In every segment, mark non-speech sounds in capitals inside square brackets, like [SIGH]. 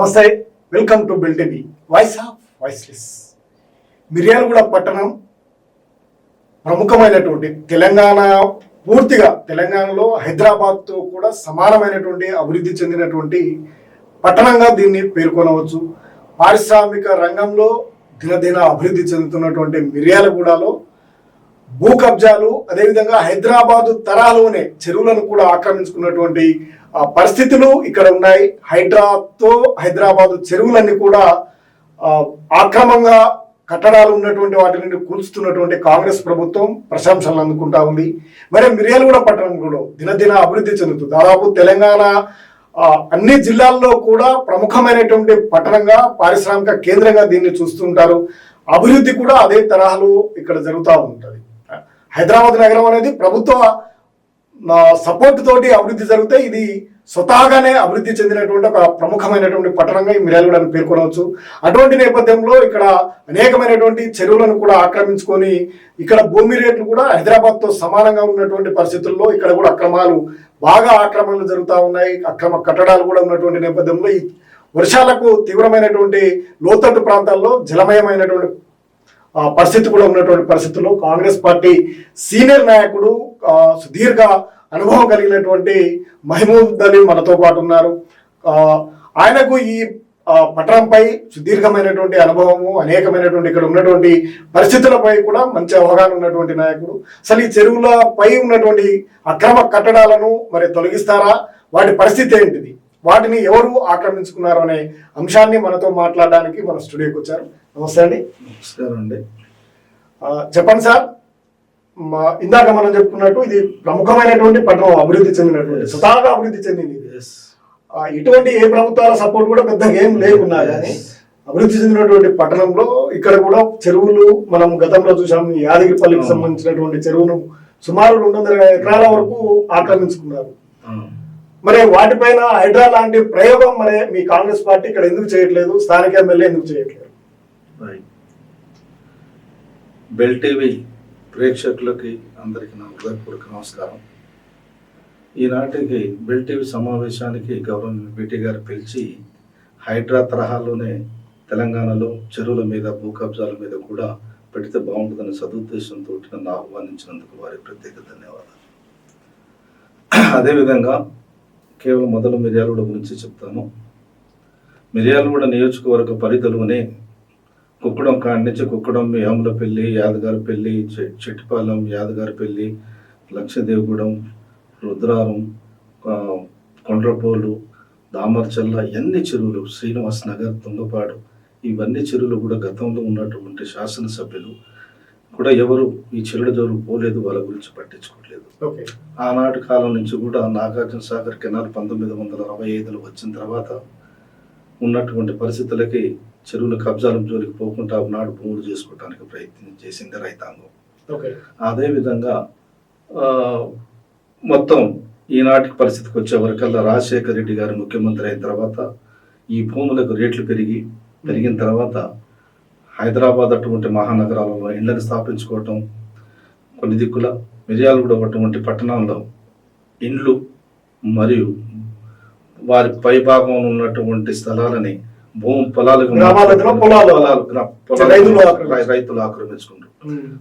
నమస్తే. Welcome to Bell TV voice of voiceless Miryalaguda పట్టణం ప్రముఖమైనటువంటి తెలంగాణ పూర్తిగా తెలంగాణలో హైదరాబాద్తో కూడా సమానమైనటువంటి అభివృద్ధి చెందినటువంటి పట్టణంగా దీన్ని పేర్కొనవచ్చు. పారిశ్రామిక రంగంలో దినదిన అభివృద్ధి చెందుతున్నటువంటి మిర్యాలగూడలో భూ కబ్జాలు అదేవిధంగా హైదరాబాదు తరాలోనే చెరువులను కూడా ఆక్రమించుకున్నటువంటి పరిస్థితులు ఇక్కడ ఉన్నాయి. హైడ్రాతో హైదరాబాదు చెరువులన్నీ కూడా ఆక్రమంగా కట్టడాలు ఉన్నటువంటి వాటి నుండి కూల్చుతున్నటువంటి కాంగ్రెస్ ప్రభుత్వం ప్రశంసలు అందుకుంటా ఉంది. మరి మిర్యాలగూడ పట్టణం కూడా దినదిన అభివృద్ధి చెందుతుంది దాదాపు తెలంగాణ అన్ని జిల్లాల్లో కూడా ప్రముఖమైనటువంటి పట్టణంగా పారిశ్రామిక కేంద్రంగా దీన్ని చూస్తుంటారు. అభివృద్ధి కూడా అదే తరహాలో ఇక్కడ జరుగుతూ ఉంటుంది. హైదరాబాద్ నగరం అనేది ప్రభుత్వ సపోర్ట్ తోటి అభివృద్ధి జరిగితే ఇది స్వతహాగానే అభివృద్ధి చెందినటువంటి ఒక ప్రముఖమైనటువంటి పట్టణంగా ఈ మిర్యాలగూడని పేర్కొనవచ్చు. అటువంటి నేపథ్యంలో ఇక్కడ అనేకమైనటువంటి చెరువులను కూడా ఆక్రమించుకొని ఇక్కడ భూమి రేట్లు కూడా హైదరాబాద్తో సమానంగా ఉన్నటువంటి పరిస్థితుల్లో ఇక్కడ కూడా అక్రమాలు బాగా ఆక్రమణలు జరుగుతూ ఉన్నాయి. అక్రమ కట్టడాలు కూడా ఉన్నటువంటి నేపథ్యంలో ఈ వర్షాలకు తీవ్రమైనటువంటి లోతట్టు ప్రాంతాల్లో జలమయమైనటువంటి పరిస్థితి కూడా ఉన్నటువంటి పరిస్థితుల్లో కాంగ్రెస్ పార్టీ సీనియర్ నాయకుడు సుదీర్ఘ అనుభవం కలిగినటువంటి మహిమూద్ అలీ మనతో పాటు ఉన్నారు. ఆయనకు ఈ పట్టణంపై సుదీర్ఘమైనటువంటి అనుభవము అనేకమైనటువంటి ఇక్కడ ఉన్నటువంటి పరిస్థితులపై కూడా మంచి అవగాహన ఉన్నటువంటి నాయకుడు. అసలు ఈ చెరువులపై ఉన్నటువంటి అక్రమ కట్టడాలను మరి తొలగిస్తారా? వాటి పరిస్థితి ఏంటిది? వాటిని ఎవరు ఆక్రమించుకున్నారు అనే అంశాన్ని మనతో మాట్లాడడానికి మన స్టూడియోకి వచ్చారు. నమస్తే అండి. నమస్కారం అండి. చెప్పండి సార్. మా- ఇందాక మనం చెప్పుకున్నట్టు ఇది ప్రముఖమైనటువంటి పట్టణం అభివృద్ధి చెందినటువంటి స్వతహాగా అభివృద్ధి చెందింది. ఇటువంటి ఏ ప్రభుత్వాల సపోర్ట్ కూడా పెద్దగా ఏం లేకున్నా కానీ అభివృద్ధి చెందినటువంటి పట్టణంలో ఇక్కడ కూడా చెరువులు మనం గతంలో చూసాం. యాదగిరిపల్లికి. సంబంధించినటువంటి చెరువును సుమారు రెండు వందల ఎకరాల వరకు ఆక్రమించుకున్నారు. మరి వాటిపైన హైడ్రా లాంటి ప్రయోగం మరి మీ కాంగ్రెస్ పార్టీ ఇక్కడ ఎందుకు చేయట్లేదు? స్థానిక ఎమ్మెల్యే ఎందుకు చేయట్లేదు? బెల్ టీవీ ప్రేక్షకులకి అందరికీ నా హృదయపూర్వక నమస్కారం. ఈనాటికి బెల్ టీవీ సమావేశానికి గవర్నర్ బీటీ గారు పిలిచి హైడ్రా తరహాలోనే తెలంగాణలో చెరువుల మీద భూ కబ్జాల మీద కూడా పెడితే బాగుంటుందనే సదుద్దేశంతో నన్ను ఆహ్వానించినందుకు వారికి ప్రత్యేక ధన్యవాదాలు. అదేవిధంగా కేవలం మొదలు మిర్యాలగూడ గురించి చెప్తాను. మిర్యాలగూడ నియోజకవర్గ పరిధిలోనే కుక్కడం కాడి నుంచి కుక్కడం యాములపల్లి యాదగారిపల్లి చె- చెట్టిపాలెం యాదగారిపల్లి లక్ష్మీదేవిగూడెం రుద్రారం కొండ్రపోలు దామర్చల్ల ఎన్ని చెరువులు శ్రీనివాస్ నగర్ తుంగపాడు ఇవన్నీ చెరువులు కూడా గతంలో ఉన్నటువంటి శాసనసభ్యులు కూడా ఎవరు ఈ చెరువుల జోరు పోలేదు వాళ్ళ గురించి పట్టించుకోలేదు ఓకే. ఆనాటి కాలం నుంచి కూడా నాగార్జున సాగర్ కెనాల్ పంతొమ్మిది వందల అరవై ఐదులో వచ్చిన తర్వాత ఉన్నటువంటి పరిస్థితులకి చెరువుల కబ్జాల జోలికి పోకుండా నాడు భూములు చేసుకోవడానికి ప్రయత్నం చేసింది రైతాంగం. ఓకే. అదేవిధంగా మొత్తం ఈనాటికి పరిస్థితికి వచ్చే వరకల్లా రాజశేఖర రెడ్డి గారు ముఖ్యమంత్రి అయిన తర్వాత ఈ భూములకు రేట్లు పెరిగి పెరిగిన తర్వాత హైదరాబాద్ అటువంటి మహానగరాలలో ఇళ్ళను స్థాపించుకోవటం కొన్ని దిక్కుల మిర్యాలగూడ అటువంటి పట్టణంలో ఇండ్లు మరియు వారి పైభాగంలో ఉన్నటువంటి స్థలాలని భూమి పొలాలకు రైతులు ఆక్రమించుకుంటారు. రై- రైతులు ఆక్రమించుకుంటారు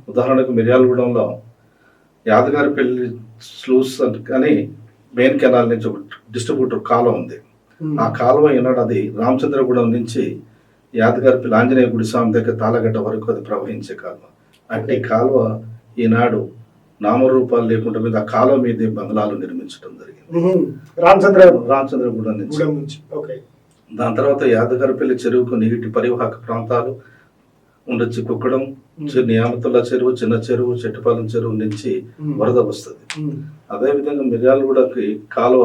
ఉదాహరణకు మిర్యాలగూడెంలో యాదగారిపల్లి స్లూస్ అని మెయిన్ కెనాల్ నుంచి ఒక డిస్ట్రిబ్యూటర్ కాలువ ఉంది. ఆ కాలువ ఈనాడు అది రామచంద్రగూడెం నుంచి యాదగారిపల్లి ఆంజనేయ గుడి స్వామి దగ్గర తాళగట్ట వరకు అది ప్రవహించే కాలువ. అట్టి కాలువ ఈనాడు నామరూపాలు లేకుండా మీద ఆ కాలువ మీద బంగ్లాలు నిర్మించడం జరిగింది. రామచంద్ర రామచంద్రగూడెం. నుంచి. గూడెం నుంచి. దాని తర్వాత యాదగారిపల్లి చెరువుకు నీటి పరివాహక ప్రాంతాలు ఉండొచ్చు కుక్కడం నియామతుల చెరువు చిన్న చెరువు చెట్టుపాలెం చెరువు నుంచి వరద వస్తుంది. అదేవిధంగా మిర్యాలగూడకి కాలువ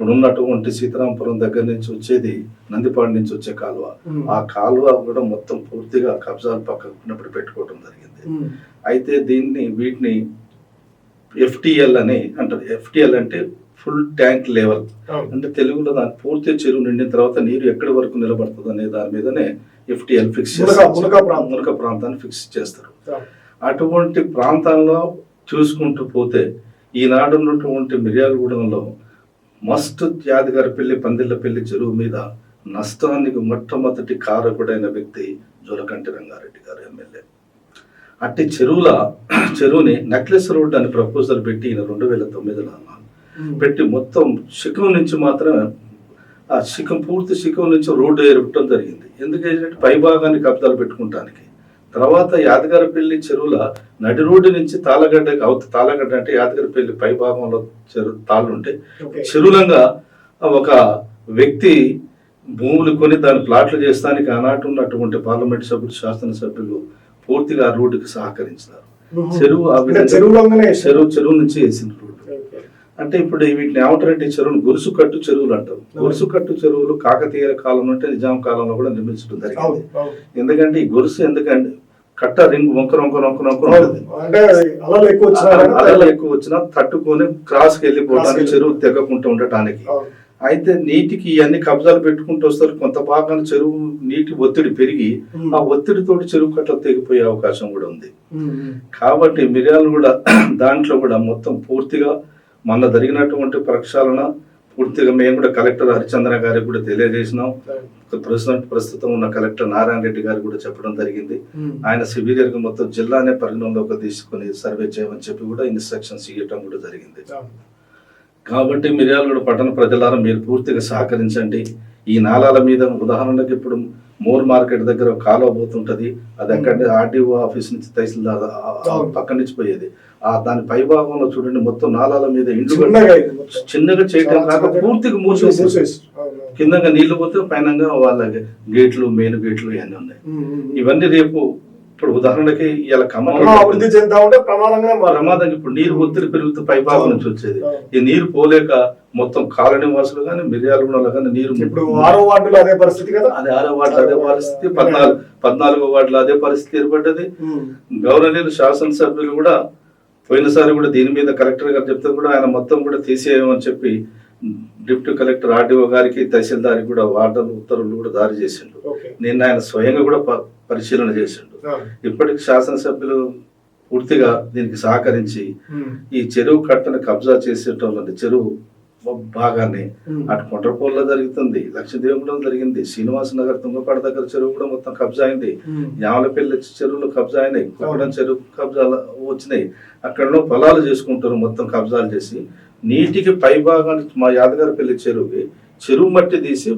ఇప్పుడు ఉన్నటువంటి సీతారాంపురం దగ్గర నుంచి వచ్చేది నందిపాడు నుంచి వచ్చే కాలువ. ఆ కాలువ కూడా మొత్తం పూర్తిగా కబ్జాలు పక్కకు ఉన్నప్పుడు పెట్టుకోవడం జరిగింది. అయితే దీన్ని వీటిని ఎఫ్టిఎల్ అని అంటారు. ఎఫ్టిఎల్ అంటే ఫుల్ ట్యాంక్ లెవెల్. అంటే తెలుగులో దాని పూర్తి చెరువు నిండిన తర్వాత నీరు ఎక్కడి వరకు నిలబడుతుంది అనే దాని మీదనే ఎఫ్టిఎల్ ఫిక్స్ చేస్తారు. మునక ప్రాంతాన్ని ఫిక్స్ చేస్తారు. అటువంటి ప్రాంతాల్లో చూసుకుంటూ పోతే ఈనాడు ఉన్నటువంటి మిర్యాలగూడెంలో యాదగారి పెళ్ళి పందిళ్ళ పెళ్ళి చెరువు మీద నష్టానికి మొట్టమొదటి కారకుడైన వ్యక్తి జోలకంటి రంగారెడ్డి గారు ఎమ్మెల్యే. అట్టి చెరువుల చెరువుని నెక్లెస్ రోడ్ అని ప్రపోజల్ పెట్టి ఈయన రెండు వేల తొమ్మిదిలో పెట్టి మొత్తం శిఖం నుంచి మాత్రం ఆ శిఖం పూర్తి శిఖం నుంచి రోడ్డు ఏర్పడటం జరిగింది. ఎందుకంటే పై భాగాన్ని కబ్జాలు పెట్టుకుంటానికి. తర్వాత యాదగారపల్లి చెరువుల నడి రోడ్డు నుంచి తాళగడ్డ అవత తాళగడ్డ అంటే యాదగారపల్లి పై భాగంలో చెరువు తాళ్ళు ఉంటే చెరువులంగా ఒక వ్యక్తి భూములు కొని దాని ప్లాట్లు చేస్తానికి ఆనాటి ఉన్నటువంటి పార్లమెంట్ సభ్యులు శాసనసభ్యులు పూర్తిగా ఆ రోడ్డుకి సహకరించినారు. చెరువు చెరువు చెరువు నుంచి వేసిన. అంటే ఇప్పుడు వీటిని ఏమంటారంటే ఈ చెరువును గొలుసు కట్టు చెరువులు అంటారు. గొలుసు కట్టు చెరువులు కాకతీయ కాలం నుండి నిజాం కాలంలో కూడా నిర్మించడం జరిగింది. ఎందుకంటే ఈ గొలుసు ఎందుకంటే కట్ట రింగ్ వంకర వంకర వంకర వంకర అంటే అలలు ఎక్కువ వచ్చినా తట్టుకొని క్రాస్కి వెళ్ళిపోవడానికి చెరువు తెగకుండా ఉండటానికి. అయితే నీటికి ఇవన్నీ కబ్జాలు పెట్టుకుంటూ వస్తారు. కొంత భాగాన్ని చెరువు నీటి ఒత్తిడి పెరిగి. ఆ ఒత్తిడితోటి చెరువు కట్టలు తెగిపోయే అవకాశం కూడా ఉంది. కాబట్టి మిర్యాలు కూడా [CLEARS THROAT] దాంట్లో కూడా మొత్తం పూర్తిగా మొన్న జరిగినటువంటి ప్రక్షాళన పూర్తిగా మేము కూడా కలెక్టర్ హరిచంద్ర గారికి కూడా తెలియజేసినాం. ప్రస్తుతం ప్రస్తుతం ఉన్న కలెక్టర్ నారాయణ రెడ్డి గారికి కూడా చెప్పడం జరిగింది. ఉమ్. ఆయన సివిలియర్గా మొత్తం జిల్లానే పరిగణలోకి తీసుకొని సర్వే చేయమని చెప్పి కూడా ఇన్స్ట్రక్షన్స్ ఇవ్వటం కూడా జరిగింది. కాబట్టి మిర్యాలగూడ పట్టణ ప్రజలారా మీరు పూర్తిగా సహకరించండి. ఈ నాలాల మీద ఉదాహరణకి ఇప్పుడు మోర్ మార్కెట్ దగ్గర కాలువ పోతుంటది. అది అక్కడ ఆర్డీఓ ఆఫీస్ నుంచి తహసీల్దార్ అవును. పక్క నుంచి పోయేది. ఆ దాని పై భాగంలో చూడండి మొత్తం నాలాల మీద ఇండ్లు చిన్నగా చాలా కాక. పూర్తిగా మూసేసి. కిందగా నీళ్ళు పోతే పైనంగా వాళ్ళ గేట్లు మెయిన్ గేట్లు ఇవన్నీ ఉన్నాయి. ఇవన్నీ రేపు ఇప్పుడు ఉదాహరణకి ఇలా ఖమ్మం అభివృద్ధి చెందుతా ఉంటే ప్రమాదంగా. ప్రమాదం ఇప్పుడు నీరు ఒత్తిడి పెరుగుతూ పై భాగం నుంచి వచ్చేది. ఈ నీరు పోలేక మొత్తం కాలనీ వాసులు కానీ మిర్యాలగూడలో కానీ నీరు ఇప్పుడు ఆరో వార్డులో అదే పరిస్థితి కదా అదే ఆరో వార్డులో అదే పరిస్థితి పద్నాలుగు పద్నాలుగో వార్డులో అదే పరిస్థితి ఏర్పడ్డది. గౌరవనీయులు శాసనసభ్యులు కూడా పోయినసారి కూడా దీని మీద కలెక్టర్ గారు చెప్తే కూడా ఆయన మొత్తం కూడా తీసేయమని చెప్పి డిప్యూటీ కలెక్టర్ ఆర్డీఓ గారికి తహసీల్దార్కి కూడా వార్డర్లు ఉత్తర్వులు కూడా జారీ చేసిండు నిన్న ఆయన స్వయంగా కూడా పరిశీలన చేసిండు. ఇప్పటికి శాసనసభ్యులు పూర్తిగా దీనికి సహకరించి. ఈ చెరువు కట్టను కబ్జా చేసేటోళ్ళని చెరువు భాగాన్ని. అటు కొండ్రపూర్లో జరుగుతుంది లక్షదేవులో జరిగింది శ్రీనివాస నగర్ తుంగపాడ దగ్గర చెరువు కూడా మొత్తం కబ్జా అయింది. యామలపల్లి చెరువులు కబ్జా అయినాయి కుక్కడం చెరువు కబ్జాలు వచ్చినాయి. అక్కడ పొలాలు చేసుకుంటారు మొత్తం కబ్జాలు చేసి. నీటికి పై భాగాన్ని మా యాదగారిపల్లి చెరువుకి చెరువు మట్టి తీసి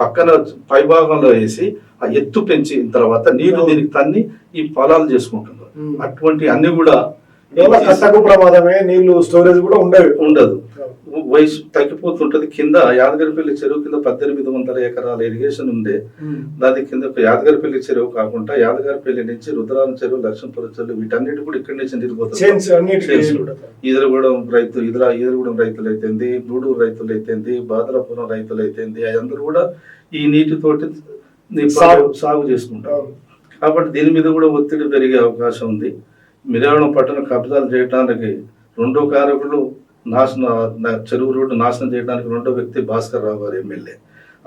పక్కన పై భాగంలో వేసి ఆ ఎత్తు పెంచిన తర్వాత నీళ్ళు దీనికి తన్ని ఈ పొలాలు చేసుకుంటున్నారు. అటువంటి అన్ని కూడా కట్టకు ప్రమాదమే నీళ్ళు స్టోరేజ్ కూడా ఉండేవి ఉండదు. వయసు తగ్గిపోతుంటది కింద యాదగిరిపల్లి చెరువు కింద పద్దెనిమిది వందల ఎకరాల ఇరిగేషన్ ఉండే. దాని కింద యాదగిరిపల్లి చెరువు కాకుండా యాదగిరిపల్లి నుంచి రుద్రారం చెరువు లక్ష్మీపురం చెరువు వీటన్నిటి కూడా ఇక్కడి నుంచి కూడా. ఈదరగూడెం రైతు ఇదర ఈదరగూడెం రైతులు అయితేంది గూడూరు రైతులు అయితేంది బాదరాపురం రైతులు అయితేంది అందరూ కూడా ఈ నీటితోటి సాగు. చేసుకుంటారు. కాబట్టి దీని మీద కూడా ఒత్తిడి పెరిగే అవకాశం ఉంది మిర్యావరం పట్టణ కబ్జాలు చేయడానికి రెండో కారకులు నాశన చెరువు రోడ్డు నాశనం చేయడానికి రెండో వ్యక్తి భాస్కర్ రావు గారు ఎమ్మెల్యే.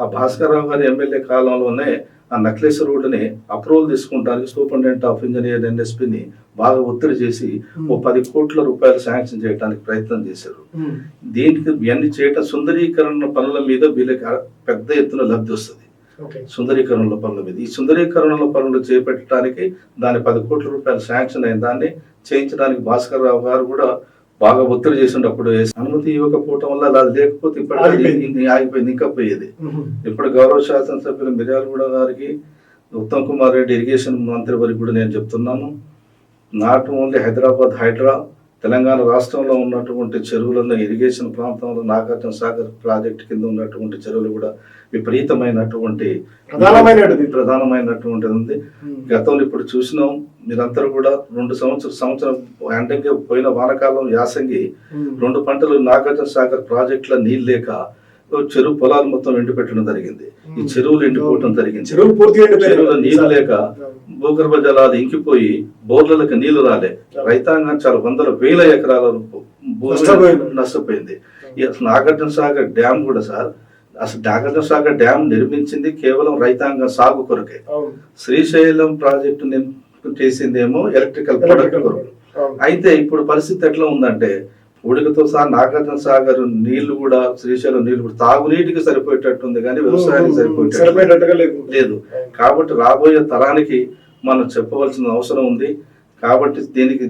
ఆ భాస్కర్ రావు గారి ఎమ్మెల్యే కాలంలోనే ఆ నక్లెస్ రోడ్డుని అప్రూవల్ తీసుకుంటానికి సూపరింటెండెంట్ ఆఫ్ ఇంజనీర్ ఎన్ఎస్పిని బాగా ఒత్తిడి చేసి ఓ పది కోట్ల రూపాయలు శాంక్షన్ చేయడానికి ప్రయత్నం చేశారు. దీనికి ఇవన్నీ చేయటం సుందరీకరణ పనుల మీద వీళ్ళకి పెద్ద ఎత్తున లబ్ధి వస్తుంది. సుందరీకరణల పనుల మీద. ఈ సుందరీకరణల పనులు చేపట్టడానికి దాని పది కోట్ల రూపాయలు శాంక్షన్ అయిన దాన్ని చేయించడానికి భాస్కర్ రావు గారు కూడా బాగా ఒత్తిడి చేసిండు అప్పుడు అనుమతి ఇవ్వకపోవటం వల్ల అది లేకపోతే ఇప్పటికీ ఆగిపోయింది. ఇంకా పోయేది. ఇప్పుడు గౌరవ శాసనసభ్యులు మిర్యాలగూడ గారికి ఉత్తమ్ కుమార్ రెడ్డి ఇరిగేషన్ మంత్రి వారికి కూడా నేను చెప్తున్నాను నాట్ ఓన్లీ హైదరాబాద్ హైడ్రా తెలంగాణ రాష్ట్రంలో ఉన్నటువంటి చెరువులను ఇరిగేషన్ ప్రాంతంలో నాగార్జున సాగర్ ప్రాజెక్ట్ కింద ఉన్నటువంటి చెరువులు కూడా విపరీతమైనటువంటి ప్రధానమైనటువంటిది. ప్రధానమైనటువంటిది ఉంది. గతంలో ఇప్పుడు చూసినాం మీరందరూ కూడా రెండు సంవత్సరం సంవత్సరం అంటే పోయిన వానకాలం యాసంగి. రెండు పంటలు నాగార్జున సాగర్ ప్రాజెక్టుల నీళ్ళు లేక చెరువు పొలాలు మొత్తం ఎండిపెట్టడం జరిగింది. ఈ చెరువులు ఎండిపోవటం జరిగింది. చెరువులు నీళ్ళు లేక భూగర్భ జలాలు ఇంకిపోయి బోర్లకు నీళ్ళు రాలే. రైతాంగం చాలా వందల వేల ఎకరాల నష్టపోయింది. నాగార్జున సాగర్ డ్యామ్ కూడా సార్ అసలు నాగార్జున సాగర్ డ్యామ్ నిర్మించింది కేవలం రైతాంగం సాగు కొరకే. శ్రీశైలం ప్రాజెక్టు నిం- చేసిందేమో ఎలక్ట్రికల్ ప్రొడక్ట్ కొరకు. అయితే ఇప్పుడు పరిస్థితి ఎట్లా ఉందంటే ఉడికతో సహా నాగార్జున సాగర్ నీళ్ళు కూడా శ్రీశైలం నీళ్ళు కూడా తాగునీటికి సరిపోయేటట్టుంది కానీ వ్యవసాయానికి సరిపోయేటట్టు సరిపోయేటట్టుగా లేదు. కాబట్టి రాబోయే తరానికి మనం చెప్పవలసిన అవసరం ఉంది. కాబట్టి దీనికి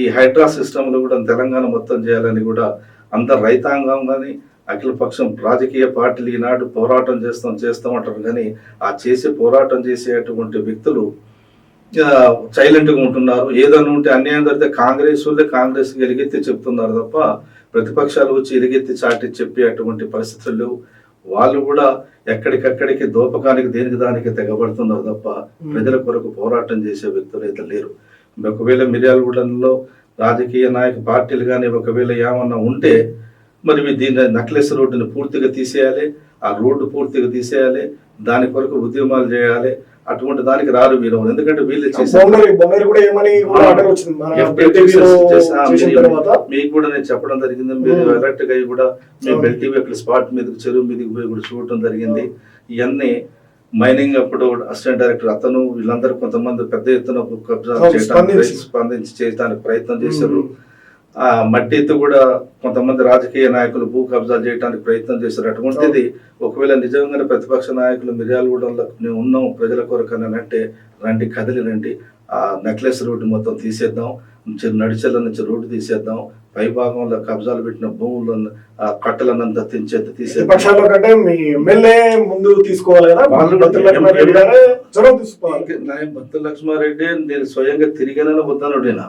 ఈ హైడ్రా సిస్టంలో కూడా తెలంగాణ మొత్తం చేయాలని కూడా అందరు రైతాంగం కానీ అఖిల పక్షం రాజకీయ పార్టీలు ఈనాడు పోరాటం చేస్తాం చేస్తాం అంటారు. కానీ ఆ చేసే పోరాటం చేసేటువంటి వ్యక్తులు సైలెంట్గా ఉంటున్నారు. ఏదైనా ఉంటే అన్యాయం జరిగితే కాంగ్రెస్ వాళ్ళే కాంగ్రెస్ ఎలుగెత్తి చెప్తున్నారు తప్ప ప్రతిపక్షాలు వచ్చి ఎలుగెత్తి చాటి చెప్పే అటువంటి పరిస్థితులు వాళ్ళు కూడా ఎక్కడికక్కడికి దోపకానికి దేనికి దానికి తెగబడుతున్నారు తప్ప ప్రజల కొరకు పోరాటం చేసే వ్యక్తులు అయితే లేరు. ఒకవేళ మిర్యాలగూడెంలో రాజకీయ నాయక పార్టీలు కానీ ఒకవేళ ఏమన్నా ఉంటే మరి మీ దీన్ని నక్లెస్ రోడ్డుని పూర్తిగా తీసేయాలి. ఆ రోడ్డు పూర్తిగా తీసేయాలి. దాని కొరకు ఉద్యమాలు చేయాలి. అటువంటి దానికి రారు వీరు. ఎందుకంటే వీళ్ళు మీరు- మీకు కూడా నేను చెప్పడం జరిగింది. మీరు. అలర్ట్గా అయ్యి కూడా మీ. బెల్ టీవీ అక్కడ స్పాట్ మీదకి చెరువు మీదకి పోయి కూడా చూడటం జరిగింది. ఇవన్నీ మైనింగ్ అప్పుడు అసిస్టెంట్ డైరెక్టర్ అతను వీళ్ళందరూ కొంతమంది పెద్ద ఎత్తున కబ్జా చేయడానికి స్పందించి. చేయడానికి ప్రయత్నం చేశారు. ఆ మట్టితో కూడా కొంతమంది రాజకీయ నాయకులు భూ కబ్జా చేయడానికి ప్రయత్నం చేశారు అటువంటిది ఒకవేళ నిజంగానే ప్రతిపక్ష నాయకులు మిర్యాలగూడెంలో మేము ఉన్నాం ప్రజల కొరకు అని అంటే రండి కదిలి రండి ఆ నెక్లెస్ రోడ్డు మొత్తం తీసేద్దాం నడిచెల నుంచి రోడ్డు తీసేద్దాం పై భాగంలో కబ్జాలు పెట్టిన భూములను ఆ కట్టలనంతా తెంచేది తీసేద్దాం. పక్షాల్లో కంటే మీ ఎమ్మెల్యే ముందు తీసుకోవాలి కదా? వాళ్ళు బత్తుల లక్ష్మారెడ్డి నేను స్వయంగా తిరిగానని వద్దనుడు ఈయన.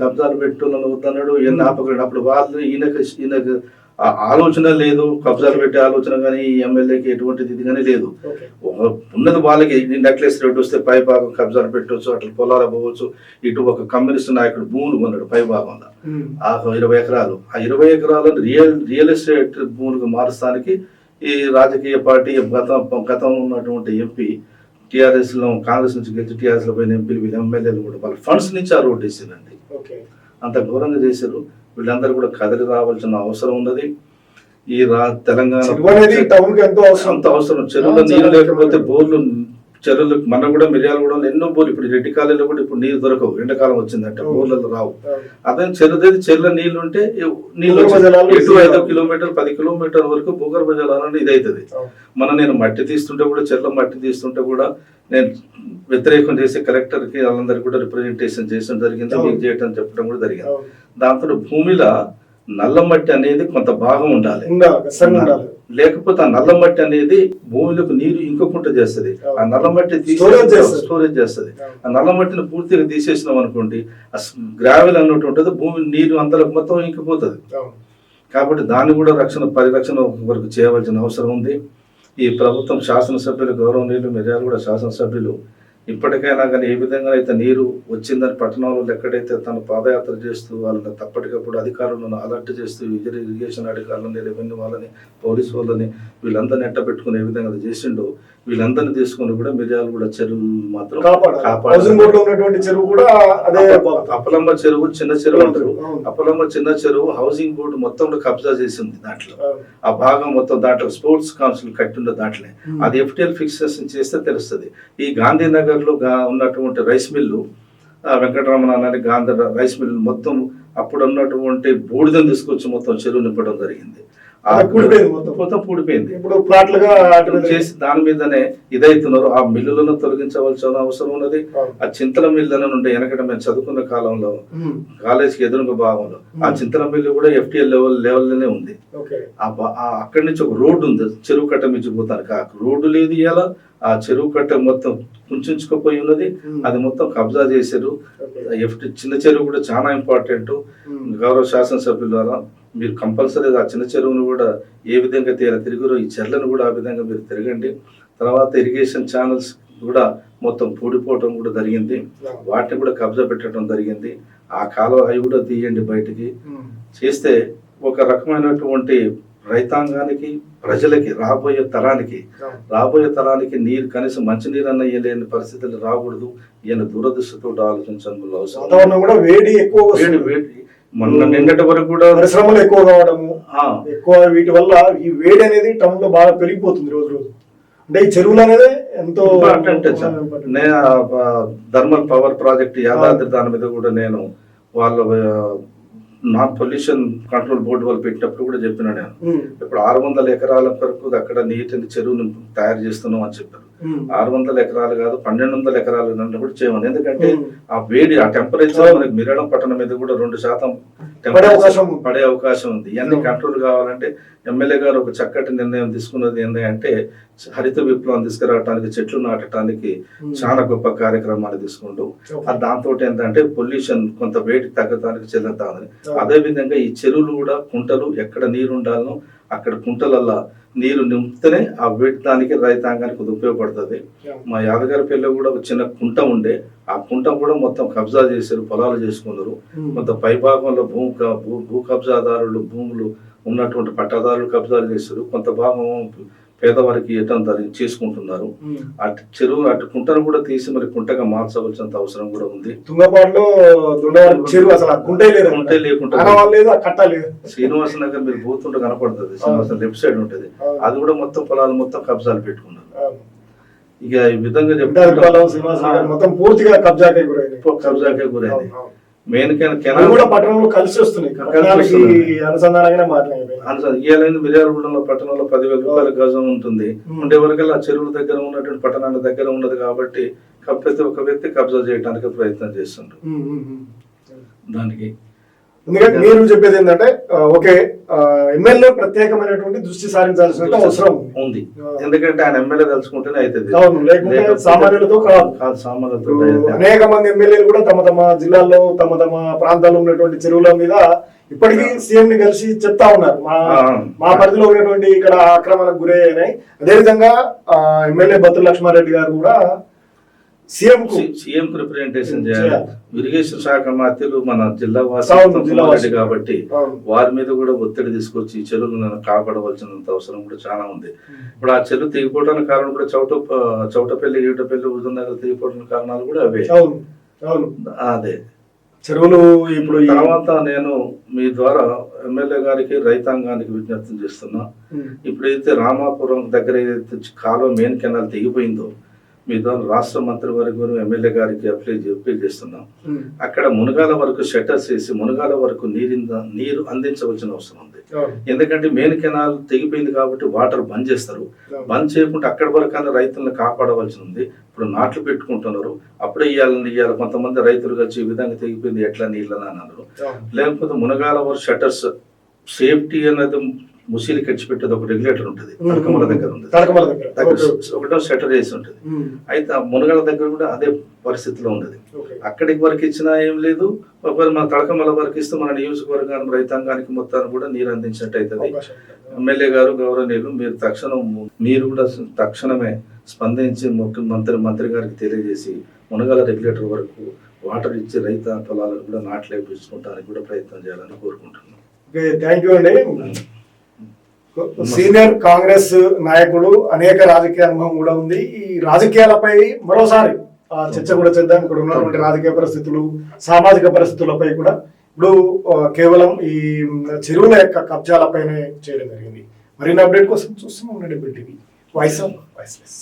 కబ్జాలు పెట్టులను వద్దన్నాడు ఈయన ఆపకడు అప్పుడు వాళ్ళు ఈయనకు ఈయనకు ఆలోచన లేదు కబ్జాలు పెట్టే ఆలోచన కానీ ఈ ఎమ్మెల్యేకి ఎటువంటిది ఇది కానీ లేదు. ఉన్నది వాళ్ళకి నెక్లెస్ రేట్ వస్తే పై భాగం కబ్జాలు పెట్టవచ్చు అట్లా పొలాలు పోవచ్చు. ఇటు ఒక కమ్యూనిస్ట్ నాయకుడు భూములు కొన్నాడు పై భాగంలో. ఉమ్. ఆ ఇరవై ఎకరాలు. ఆ ఇరవై ఎకరాలను రియల్ రియల్ ఎస్టేట్ భూములకు మారుస్తానికి ఈ రాజకీయ పార్టీ గతం గతం ఉన్నటువంటి ఎంపీ టీఆర్ఎస్లో కాంగ్రెస్ నుంచి గెలిచి టీఆర్ఎస్లో పోయిన ఎంపీలు వీళ్ళ ఎమ్మెల్యేలు కూడా వాళ్ళ ఫండ్స్ నుంచి ఆ రోడ్డు వేసిందండి. అంత ఘోరంగా చేశారు. వీళ్ళందరూ కూడా కదిలి రావాల్సిన అవసరం ఉన్నది. ఈ రా తెలంగాణ టౌన్ ఎంతో అవసరం. అంత అవసరం. చెరువులో నీళ్ళు లేకపోతే. బోర్లు చెరువులు మన కూడా మిరియాలు కూడా ఎన్నో బోర్లు ఇప్పుడు రెడ్డి కాలంలో కూడా ఇప్పుడు నీరు దొరకవు ఎండాకాలం వచ్చిందంటే. బోర్లలో రావు. అదే చెరువు చెరువులో నీళ్ళు ఉంటే నీళ్ళు ఎటు ఐదు. కిలోమీటర్ పది కిలోమీటర్ వరకు భూగర్భ జలాలు అనేది ఇది అవుతుంది అవును. మన నేను మట్టి తీస్తుంటే కూడా చెర్ల మట్టి తీస్తుంటే కూడా నేను వ్యతిరేకం చేసి కలెక్టర్కి వాళ్ళందరికీ కూడా రిప్రజెంటేషన్ చేయడం జరిగింది. మీకు చేయటం చెప్పడం కూడా జరిగింది. దాంతో భూమిలో నల్ల మట్టి అనేది కొంత భాగం ఉండాలి లేకపోతే ఆ నల్ల మట్టి అనేది భూమిలోకి నీరు ఇంకొకుండా చేస్తుంది. ఆ నల్ల మట్టి Storage చేస్తది. స్టోరేజ్ చేస్తుంది. ఆ నల్ల మట్టిని పూర్తిగా తీసేసినాం అనుకోండి ఆ గ్రావెల్ అన్నట్టు ఉంటుంది భూమి నీరు అంతలకు మొత్తం ఇంకిపోతుంది. కాబట్టి దాన్ని కూడా రక్షణ పరిరక్షణ వరకు చేయవలసిన అవసరం ఉంది ఈ ప్రభుత్వం శాసనసభ్యులు గౌరవనీయులు మిర్యాలు కూడా శాసనసభ్యులు ఇప్పటికైనా కానీ ఏ విధంగా అయితే నీరు వచ్చిందని పట్టణంలో ఎక్కడైతే తను పాదయాత్ర చేస్తూ వాళ్ళని తప్పటికప్పుడు అధికారులను అలర్ట్ చేస్తూ ఇరిగేషన్ అధికారులని రెవెన్యూ వాళ్ళని పోలీసు వాళ్ళని వీళ్ళందరినీ ఎట్ట పెట్టుకుని ఏ విధంగా చేసిండో వీళ్ళందరినీ తీసుకొని కూడా మిర్యాలు కూడా చెరువు మాత్రం కాపాడాలి. చెరువు కూడా అదే అప్ప- అప్పలమ్మ చెరువు చిన్న చెరువు అంటారు. అప్పలమ్మ చిన్న చెరువు హౌసింగ్ బోర్డు మొత్తం కూడా కబ్జా చేసింది దాంట్లో. ఆ భాగం మొత్తం దాంట్లో స్పోర్ట్స్ కౌన్సిల్ కట్టిండ దాంట్లో. అది ఎఫ్టిఎల్ ఫిక్సేషన్ చేస్తే తెలుస్తుంది. ఈ గాంధీనగర్లో గా- ఉన్నటువంటి రైస్ మిల్లు వెంకటరమణ అనే గాంధీ రైస్ మిల్లు మొత్తం అప్పుడు ఉన్నటువంటి బూడిదని తీసుకొచ్చి మొత్తం చెరువు నింపడం జరిగింది. పూడిపోయింది ఇప్పుడు ప్లాట్లుగా చేసి దాని మీదనే ఇదైతున్నారు ఆ మిల్లులను తొలగించవలసిన అవసరం ఉన్నది. ఆ చింతల మిల్లులను నుండి వెనకట మేము చదువుకున్న కాలంలో. కాలేజీకి ఎదురుగా భాగంలో ఆ. చింతల మిల్లు కూడా ఎఫ్టిఎల్ లెవెల్ లెవెల్లోనే ఉంది అక్కడి నుంచి ఒక రోడ్డు ఉంది చెరువు కట్ట నుంచి పోతానికి ఆ రోడ్డు లేదు ఇలా ఆ చెరువు కట్ట మొత్తం కుంచుకుపోయి ఉన్నది. అది మొత్తం కబ్జా చేశారు. ఎఫ్టి చిన్న చెరువు కూడా చాలా ఇంపార్టెంట్. గౌరవ శాసనసభ్యుల ద్వారా మీరు కంపల్సరీ ఆ చిన్న చెరువును కూడా ఏ విధంగా తీయాలి తిరుగురు ఈ చెర్లను కూడా ఆ విధంగా మీరు తిరగండి. తర్వాత ఇరిగేషన్ ఛానల్స్ కూడా మొత్తం పూడిపోవటం కూడా జరిగింది. వాటిని కూడా కబ్జా పెట్టడం జరిగింది. ఆ కాలువ అవి కూడా తీయండి బయటికి. చేస్తే ఒక రకమైనటువంటి రైతాంగానికి ప్రజలకి రాబోయే తరానికి. రాబోయే తరానికి నీరు కనీసం మంచినీరు అన్న ఇయ్యలేని పరిస్థితులు రాకూడదు. ఈయన దూరదృష్టితో ఆలోచించాల్సిన అవసరం. కూడా వేడి ఎక్కువ వేడి. వేడి. మొన్న నిన్నటి వరకు కూడా పరిశ్రమలు ఎక్కువ కావడము ఆ, ఎక్కువ వీటి వల్ల ఈ వేడి అనేది టౌన్లో బాగా పెరిగిపోతుంది రోజు రోజు. అంటే ఈ చెరువులు అనేది ఎంతో. నేను థర్మల్ పవర్ ప్రాజెక్ట్ యాదాద్రి దాని మీద కూడా నేను వాళ్ళ నా పొల్యూషన్ కంట్రోల్ బోర్డు వాళ్ళు పెట్టినప్పుడు కూడా చెప్పిన నేను ఇప్పుడు ఆరు వందల ఎకరాల వరకు అక్కడ నీటిని చెరువుని తయారు చేస్తున్నాం అని చెప్పారు ఆరు వందల ఎకరాలు కాదు పన్నెండు వందల ఎకరాలు కూడా చేయమని ఎందుకంటే. ఆ వేడి ఆ టెంపరేచర్. మనకి మిరడం పట్టణం మీద కూడా రెండు శాతం పడే అవకాశం ఉంది. పడే అవకాశం ఉంది ఇవన్నీ. కంట్రోల్ కావాలంటే ఎమ్మెల్యే గారు ఒక చక్కటి నిర్ణయం తీసుకున్నది ఏంటి అంటే హరిత విప్లవం తీసుకురావడానికి చెట్లు నాటడానికి ఉమ్. చాలా గొప్ప కార్యక్రమాలు తీసుకుంటూ దాంతో ఏంటంటే పొల్యూషన్ కొంత వేడి తగ్గడానికి చెందుతా ఉంది అవును. అదే విధంగా ఈ చెరువులు కూడా కుంటలు ఎక్కడ నీరు ఉండాలనో అక్కడ కుంటలల్లా నీరు నింపితేనే ఆ వేడి దానికి రైతాంగానికి కొద్దిగా ఉపయోగపడుతుంది. మా యాదగారిపల్లిలో కూడా ఒక చిన్న కుంట ఉండే. ఆ కుంట కూడా మొత్తం కబ్జా చేశారు పొలాలు చేసుకున్నారు. కొంత పైభాగంలో భూ క- భూ భూ కబ్జాదారులు భూములు ఉన్నటువంటి పట్టాదారులు కబ్జాలు చేశారు. కొంత భాగం పేదవారికి దాన్ని చేసుకుంటున్నారు. అటు చెరువు అటు కుంటను కూడా తీసి మరి కుంటగా మార్చవలసినంత అవసరం కూడా ఉంది. తుంగపాడులో చెరువు అసలు కుంటే లేదు కుంటే లేకుండా శ్రీనివాస నగర్ మీరు పోతుంటే కనపడుతుంది. శ్రీనివాస లెఫ్ట్ సైడ్ ఉంటుంది. అది కూడా మొత్తం పొలాలు మొత్తం కబ్జాలు పెట్టుకున్నారు. ఇక ఈ విధంగా నగర్ మొత్తం పూర్తిగా కబ్జాకే గురైంది. కబ్జాకే గురైంది. కూడా పట్టణంలో కలిసి వస్తున్నాయి. అనుసంధానంగానే మిర్యాలగూడెంలో పట్టణంలో పదివేల రూపాయల గజం ఉంటుంది ఉమ్. ఉండే వరకల్లా ఆ చెరువుల దగ్గర ఉన్నటువంటి పట్టణాల దగ్గర ఉన్నది కాబట్టి ప్రతి ఒక్క వ్యక్తి కబ్జా చేయడానికి ప్రయత్నం చేస్తుండ్రు. దానికి ఎందుకంటే మీరు చెప్పేది ఏంటంటే ఓకే ఎమ్మెల్యే ప్రత్యేకమైనటువంటి దృష్టి సారించాల్సిన అవసరం ఉంది. ఎందుకంటే ఆయన ఎమ్మెల్యే తలుచుకుంటేనే అవుతుంది. అవును, లేకుంటే సామాన్యులతో కాదు. కాదు సామాన్యులతో. అనేక మంది ఎమ్మెల్యేలు కూడా తమ తమ జిల్లాల్లో తమ తమ ప్రాంతాల్లో ఉన్నటువంటి చెరువుల మీద ఇప్పటికీ సీఎం ని కలిసి చెప్తా ఉన్నారు. మా. మా పరిధిలో ఉన్నటువంటి ఇక్కడ ఆక్రమణకు గురయ్యాయి అదేవిధంగా ఎమ్మెల్యే బత్తుల లక్ష్మారెడ్డి గారు కూడా సీఎం సీఎం రిప్రజెంటేషన్ చేయాలి. ఇరిగేషన్ శాఖ మంత్రులు మన జిల్లా వాసి కాబట్టి. వారి మీద కూడా ఒత్తిడి తీసుకొచ్చి ఈ చెరువులను కాపాడవలసినంత అవసరం కూడా చాలా ఉంది. ఇప్పుడు ఆ చెరువు తెగిపోవడానికి కారణం కూడా చౌట చౌటపల్లి ఈటపల్లి హుజూర్నగర్ తెగిపోవడానికి కారణాలు కూడా అవే. అదే. చెరువులు ఇప్పుడు తర్వాత నేను మీ ద్వారా ఎమ్మెల్యే గారికి రైతాంగానికి విజ్ఞప్తి చేస్తున్నా. ఇప్పుడైతే రామాపురం దగ్గర ఏదైతే కాలువ మెయిన్ కెనాల్ తెగిపోయిందో మీ ద్వారా రాష్ట్ర మంత్రి వారికి ఎమ్మెల్యే గారికి అప్లై అప్పీల్ చేస్తున్నాం. అక్కడ మునగాల వరకు షట్టర్స్ వేసి మునగాల వరకు నీరింద నీరు అందించవలసిన అవసరం ఉంది. ఎందుకంటే మెయిన్ కెనాల్ తెగిపోయింది కాబట్టి వాటర్ బంద్ చేస్తారు. బంద్ చేయకుండా అక్కడి వరకైనా రైతులను కాపాడవలసి ఉంది. ఇప్పుడు నాట్లు పెట్టుకుంటున్నారు. అప్పుడే ఇవ్వాలని ఇవ్వాలి కొంతమంది రైతులు వచ్చి ఈ విధంగా తెగిపోయింది ఎట్లా నీళ్ళని అన్నారు. లేకపోతే మునగాల వరకు షట్టర్స్ సేఫ్టీ అనేది ముసీలు కచ్చి పెట్టేది ఒక రెగ్యులేటర్ ఉంటుంది తడకమల దగ్గర ఉంది దగ్గర. ఒకటో షట్టర్ వేసి ఉంటుంది. అయితే ఆ మునగాల దగ్గర కూడా అదే పరిస్థితిలో ఉన్నది. అక్కడికి వరకు ఇచ్చినా ఏం లేదు ఒకవేళ మన తడకమల వరకు ఇస్తే మన నియోజకవర్గానికి రైతాంగానికి మొత్తాన్ని కూడా నీరు అందించినట్టు అవుతుంది. ఎమ్మెల్యే గారు గౌరవనీయులు మీరు తక్షణం మీరు కూడా తక్షణమే స్పందించి ముఖ్యమంత్రి మంత్రి గారికి తెలియజేసి మునగాల రెగ్యులేటర్ వరకు వాటర్ ఇచ్చి రైత పొలాలకు కూడా నాట్లు వేపించుకోవడానికి కూడా ప్రయత్నం చేయాలని కోరుకుంటున్నాను ఓకే థ్యాంక్ యూ అండి. సీనియర్ కాంగ్రెస్ నాయకుడు అనేక రాజకీయ అనుభవం కూడా ఉంది. ఈ రాజకీయాలపై మరోసారి చర్చ కూడా చేద్దాం. ఇక్కడ ఉన్నటువంటి రాజకీయ పరిస్థితులు సామాజిక పరిస్థితులపై కూడా ఇప్పుడు కేవలం ఈ చెరువుల యొక్క కబ్జాలపైనే చేయడం జరిగింది. మరిన్ని అప్డేట్ కోసం చూస్తున్నాం. ఉండండి టీవీ. Voice of voiceless.